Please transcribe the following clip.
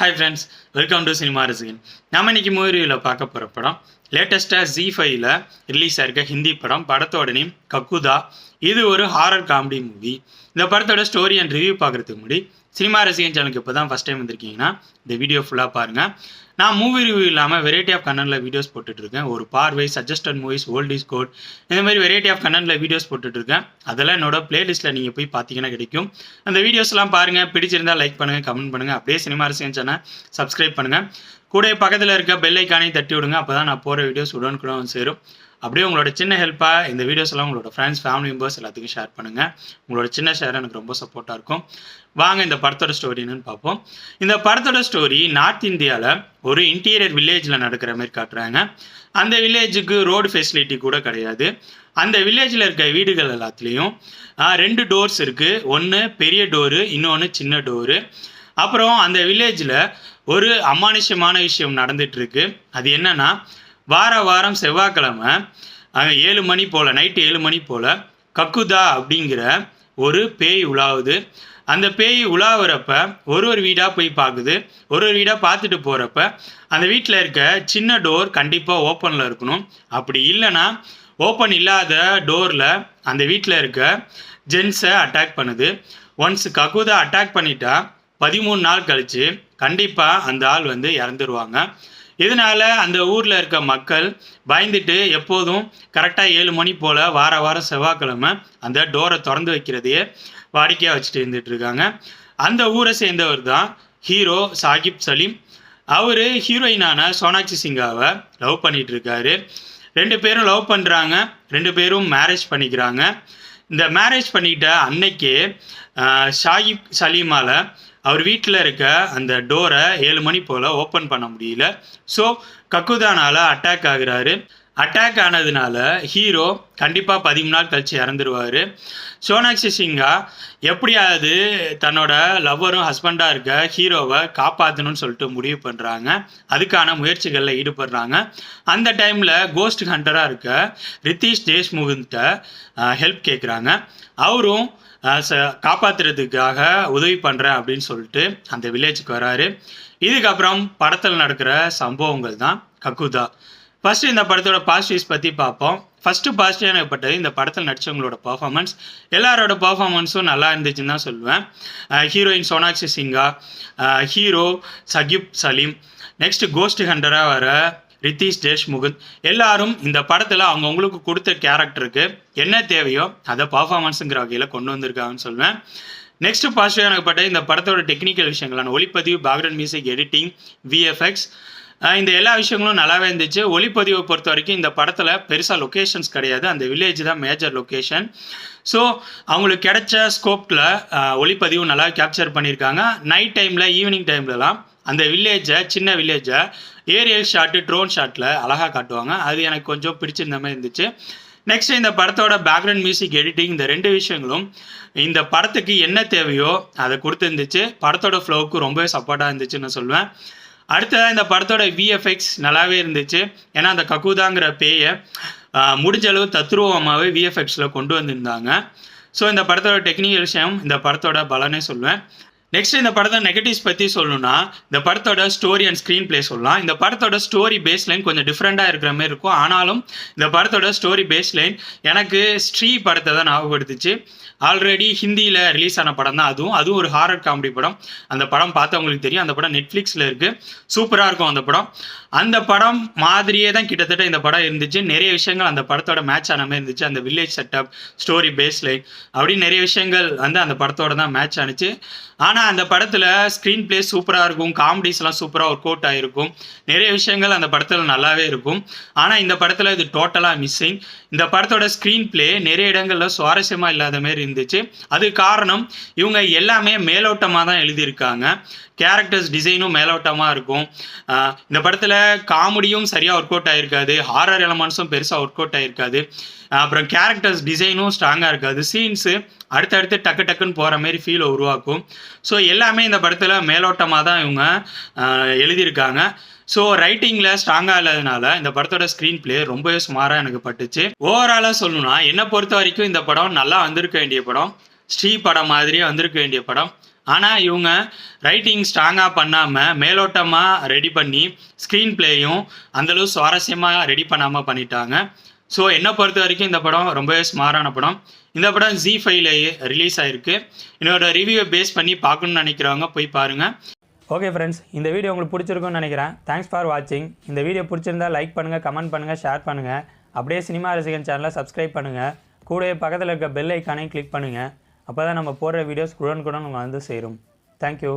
Hi friends welcome to cinema ரசிகன் நம்ம இன்னைக்கு மூவியில் பார்க்க போகிற படம் லேட்டஸ்ட்டாக ஜி ஃபைவ்ல ரிலீஸ் ஆயிருக்க ஹிந்தி படம் படத்தோட நேம் கக்குதா. இது ஒரு ஹாரர் காமெடி மூவி இந்த படத்தோட ஸ்டோரி அண்ட் ரிவ்யூ பார்க்குறதுக்கு முன்னாடி சினிமா ரசிகன் சேனலுக்கு இப்போ தான் ஃபஸ்ட் டைம் வந்திருக்கீங்கன்னா இந்த வீடியோ ஃபுல்லாக பாருங்கள் நான் மூவி ரிவ்யூ இல்லாமல் வெரைட்டி ஆஃப் கண்டனில் வீடியோஸ் போட்டுட்ருக்கேன் ஒரு பார்வை suggested movies old is gold இந்த மாதிரி வெரைட்டி ஆஃப் கண்டனில் வீடியோஸ் போட்டுட்ருக்கேன் அதெல்லாம் என்னோட பிளேலிஸ்ட்டில் நீங்கள் போய் பார்த்தீங்கன்னா கிடைக்கும். அந்த வீடியோஸ்லாம் பாருங்கள் பிடிச்சிருந்தா லைக் பண்ணுங்கள் கமெண்ட் பண்ணுங்கள் அப்படியே சினிமா ரசிகன் சேனல் சப்ஸ்கிரைப் பண்ணுங்கள் கூட பக்கத்தில் இருக்க பெல் ஐக்கானே தட்டி விடுங்க. அப்போ தான் நான் போகிற வீடியோஸ் உடனுக்குடன் சேரும். அப்படியே உங்களோட சின்ன ஹெல்ப்பாக இந்த வீடியோஸ் எல்லாம் உங்களோட ஃப்ரெண்ட்ஸ் ஃபேமிலி மெம்பர்ஸ் எல்லாத்துக்கும் ஷேர் பண்ணுங்கள் உங்களோட சின்ன ஷேர் எனக்கு ரொம்ப சப்போர்ட்டாக இருக்கும். வாங்க இந்த படத்தோட ஸ்டோரி என்னன்னு பார்ப்போம். இந்த படத்தோட ஸ்டோரி நார்த் இந்தியாவில் ஒரு இன்டீரியர் வில்லேஜில் நடக்கிற மாதிரி காட்டுறாங்க. அந்த வில்லேஜுக்கு ரோடு ஃபெசிலிட்டி கூட கிடையாது. அந்த வில்லேஜில் இருக்க வீடுகள் எல்லாத்துலேயும் ரெண்டு டோர்ஸ் இருக்குது ஒன்று பெரிய டோரு இன்னொன்று சின்ன டோரு அப்புறம் அந்த வில்லேஜில் ஒரு அமானுஷ்யமான விஷயம் நடந்துட்டு இருக்கு. அது என்னன்னா வார வாரம் செவ்வாய்க்கிழமை அஹ், ஏழு மணி போல் நைட்டு ஏழு மணி போல் கக்குதா அப்படிங்கிற ஒரு பேய் உலாவுது. அந்த பேய் உலாவுறப்ப ஒரு ஒரு வீடாக போய் பார்க்குது ஒரு ஒரு வீடாக பார்த்துட்டு போகிறப்ப அந்த வீட்டில் இருக்க சின்ன டோர் கண்டிப்பாக ஓப்பனில் இருக்கணும். அப்படி இல்லைன்னா ஓப்பன் இல்லாத டோரில் அந்த வீட்டில் இருக்க ஜென்ஸை அட்டாக் பண்ணுது. ஒன்ஸ் ககுதா அட்டாக் பண்ணிட்டா பதிமூணு நாள் கழித்து கண்டிப்பாக அந்த ஆள் வந்து இறந்துருவாங்க. இதனால அந்த ஊரில் இருக்க மக்கள் பயந்துட்டு எப்போதும் கரெக்டாக ஏழு மணி போல் வார வாரம் செவ்வாய்க்கிழமை அந்த டோரை திறந்து வைக்கிறதையே வாடிக்கையாக வச்சுட்டு இருந்துட்டு இருக்காங்க. அந்த ஊரை சேர்ந்தவர் தான் ஹீரோ சாகிப் சலீம். அவர் ஹீரோயினான சோனாக்ஷி சிங்காவை லவ் பண்ணிட்டு இருக்காரு. ரெண்டு பேரும் லவ் பண்ணுறாங்க ரெண்டு பேரும் மேரேஜ் பண்ணிக்கிறாங்க. இந்த மேரேஜ் பண்ணிட்ட அன்னைக்கே ஷாகிப் சலீமால் அவர் வீட்டில் இருக்க அந்த டோரை ஏழு மணி போல் ஓப்பன் பண்ண முடியல. ஸோ கக்குதானால் அட்டாக் ஆகுறாரு. அட்டாக் ஆனதுனால ஹீரோ கண்டிப்பாக பதிமூணு நாள் கழிச்சு இறந்துருவார். சோனாக்ஷி சிங்கா எப்படியாவது தன்னோட லவ்வரும் ஹஸ்பண்டாக இருக்க ஹீரோவை காப்பாற்றணும்னு சொல்லிட்டு முடிவு பண்ணுறாங்க அதுக்கான முயற்சிகளில் ஈடுபடுறாங்க. அந்த டைமில் கோஸ்ட் ஹண்டராக இருக்க ரித்தீஷ் தேஷ்முகுந்த ஹெல்ப் கேட்குறாங்க அவரும் காப்பாற்றுறதுக்காக ச- உதவி பண்ணுறேன் அப்படின்னு சொல்லிட்டு அந்த வில்லேஜுக்கு வராரு. இதுக்கப்புறம் படத்தில் நடக்கிற சம்பவங்கள் தான் கக்குதா. ஃபர்ஸ்ட் இந்த படத்தோட பாசிட்டிவ்ஸ் பற்றி பார்ப்போம். ஃபஸ்ட்டு பாசிட்டிவ் எனப்பட்டது இந்த படத்தில் நடித்தவங்களோட பர்ஃபார்மன்ஸ் எல்லாரோட பர்ஃபார்மன்ஸும் நல்லா இருந்துச்சுன்னு தான் சொல்லுவேன். Heroine Sonakshi Sinha hero Saqib Saleem next ghost ஹண்டராக வர ரித்தீஷ் தேஷ்முகன் எல்லாரும் இந்த படத்தில் அவங்கவுங்களுக்கு கொடுத்த கேரக்டருக்கு என்ன தேவையோ அதை பர்ஃபார்மன்ஸுங்கிற வகையில் கொண்டு வந்திருக்காங்கன்னு சொல்லுவேன். நெக்ஸ்ட் பாசிட்டிவ் எனப்பட்ட இந்த படத்தோட டெக்னிக்கல் விஷயங்களான ஒளிப்பதிவு பேக்ரவுண்ட் மியூசிக் எடிட்டிங் விஎஃப்எக்ஸ் இந்த எல்லா விஷயங்களும் நல்லாவே இருந்துச்சு. ஒளிப்பதிவை பொறுத்த வரைக்கும் இந்த படத்தில் பெருசாக லொக்கேஷன்ஸ் கிடையாது. அந்த வில்லேஜ் தான் மேஜர் லொக்கேஷன் ஸோ அவங்களுக்கு கிடைச்ச ஸ்கோப்பில் ஒளிப்பதிவு நல்லா கேப்சர் பண்ணியிருக்காங்க. நைட் டைமில் ஈவினிங் டைம்லலாம் அந்த வில்லேஜை சின்ன வில்லேஜை ஏரியல் ஷாட்டு ட்ரோன் ஷாட்டில் அழகாக காட்டுவாங்க. அது எனக்கு கொஞ்சம் பிடிச்சிருந்த மாதிரி இருந்துச்சு. நெக்ஸ்ட் இந்த படத்தோட பேக்ரவுண்ட் மியூசிக் எடிட்டிங் இந்த ரெண்டு விஷயங்களும் இந்த படத்துக்கு என்ன தேவையோ அதை கொடுத்துருந்துச்சு. படத்தோட ஃப்ளோவுக்கு ரொம்பவே சப்போர்ட்டாக இருந்துச்சுன்னு நான் சொல்லுவேன். அடுத்ததாக இந்த படத்தோட விஎஃப்எக்ஸ் நல்லாவே இருந்துச்சு. ஏன்னா அந்த கக்குதாங்கிற பேயை முடிஞ்ச அளவு தத்ரூபமாகவே விஎஃப்எக்ஸில் கொண்டு வந்திருந்தாங்க. ஸோ இந்த படத்தோட டெக்னிக்கல் விஷயம் இந்த படத்தோட பலனே சொல்லுவேன் நெக்ஸ்ட் இந்த படத்தை நெகட்டிவ்ஸ் பற்றி சொல்லணும்னா இந்த படத்தோட ஸ்டோரி அண்ட் ஸ்க்ரீன் ப்ளே சொல்லலாம். இந்த படத்தோட ஸ்டோரி பேஸ் லைன் கொஞ்சம் டிஃப்ரெண்ட்டாக இருக்கிற மாதிரி இருக்கும். ஆனாலும் இந்த படத்தோட ஸ்டோரி பேஸ் லைன் எனக்கு ஸ்ரீ படத்தை தான் ஞாபகப்படுத்துச்சு. ஆல்ரெடி ஹிந்தியில் ரிலீஸ் ஆன படம் தான் அதுவும். அதுவும் ஒரு ஹாரர் காமெடி படம். அந்த படம் பார்த்தவங்களுக்கு தெரியும். அந்த படம் நெட்ஃப்ளிக்ஸில் இருக்குது சூப்பராக இருக்கும் அந்த படம். அந்த படம் மாதிரியே தான் கிட்டத்தட்ட இந்த படம் இருந்துச்சு. நிறைய விஷயங்கள் அந்த படத்தோட மேட்ச் ஆன மாதிரி இருந்துச்சு. அந்த village setup story base line அப்படின்னு நிறைய விஷயங்கள் வந்து அந்த படத்தோட தான் மேட்ச் ஆனிச்சு. ஆனால் அந்த படத்தில் ஸ்க்ரீன் ப்ளே சூப்பராக இருக்கும். காமெடிஸ்லாம் சூப்பராக ஒர்க் அவுட் ஆகிருக்கும் நிறைய விஷயங்கள் அந்த படத்தில் நல்லாவே இருக்கும். ஆனால் இந்த படத்தில் இது டோட்டலாக மிஸ்ஸிங் இந்த படத்தோட ஸ்க்ரீன் ப்ளே நிறைய இடங்களில் சுவாரஸ்யமாக இல்லாத மாதிரி இருந்துச்சு. அது காரணம் இவங்க எல்லாமே மேலோட்டமாக தான் எழுதியிருக்காங்க. கேரக்டர்ஸ் டிசைனும் மேலோட்டமாக இருக்கும். இந்த படத்தில் காமெடியும் சரியாக ஒர்க் அவுட் ஆகிருக்காது ஹாரர் எலமெண்ட்ஸும் பெருசாக ஒர்க் அவுட் ஆகிருக்காது அப்புறம் கேரக்டர்ஸ் டிசைனும் ஸ்ட்ராங்காக இருக்காது. சீன்ஸு அடுத்தடுத்து டக்கு டக்குன்னு போகிற மாதிரி ஃபீலை உருவாக்கும். ஸோ எல்லாமே இந்த படத்தில் மேலோட்டமாக தான் இவங்க எழுதியிருக்காங்க. ஸோ ரைட்டிங்கில் ஸ்ட்ராங்காக இல்லாதனால இந்த படத்தோட ஸ்க்ரீன் ப்ளே ரொம்பவே சுமாராக எனக்கு பட்டுச்சு. ஓவராலாக சொல்லணும்னா என்னை பொறுத்த வரைக்கும் இந்த படம் நல்லா வந்திருக்க வேண்டிய படம். ஸ்ரீ படம் மாதிரியே வந்திருக்க வேண்டிய படம். ஆனால் இவங்க ரைட்டிங் ஸ்ட்ராங்காக பண்ணாமல் மேலோட்டமாக ரெடி பண்ணி ஸ்க்ரீன் பிளேயும் அந்தளவு சுவாரஸ்யமாக ரெடி பண்ணாமல் பண்ணிட்டாங்க. ஸோ என்னை பொறுத்த வரைக்கும் இந்த படம் ரொம்பவே ஸ்மாரான படம். இந்த படம் ஜி ஃபைவ்ல ரிலீஸ் ஆயிருக்கு. என்னோட ரிவ்யூவை பேஸ் பண்ணி பார்க்கணும்னு நினைக்கிறவங்க போய் பாருங்கள் ஓகே ஃப்ரெண்ட்ஸ் இந்த வீடியோ உங்களுக்கு பிடிச்சிருக்கும்னு நினைக்கிறேன். தேங்க்ஸ் ஃபார் வாட்சிங் இந்த வீடியோ பிடிச்சிருந்தா லைக் பண்ணுங்கள் கமெண்ட் பண்ணுங்கள் ஷேர் பண்ணுங்கள் அப்படியே சினிமா ரசிகன் சேனலை சப்ஸ்கிரைப் பண்ணுங்கள் கூடவே பக்கத்தில் இருக்க பெல் ஐக்கானையும் கிளிக் பண்ணுங்கள் அப்போ தான் நம்ம போடுற வீடியோஸ் குடன் குடன் வந்து சேரும். தேங்க்யூ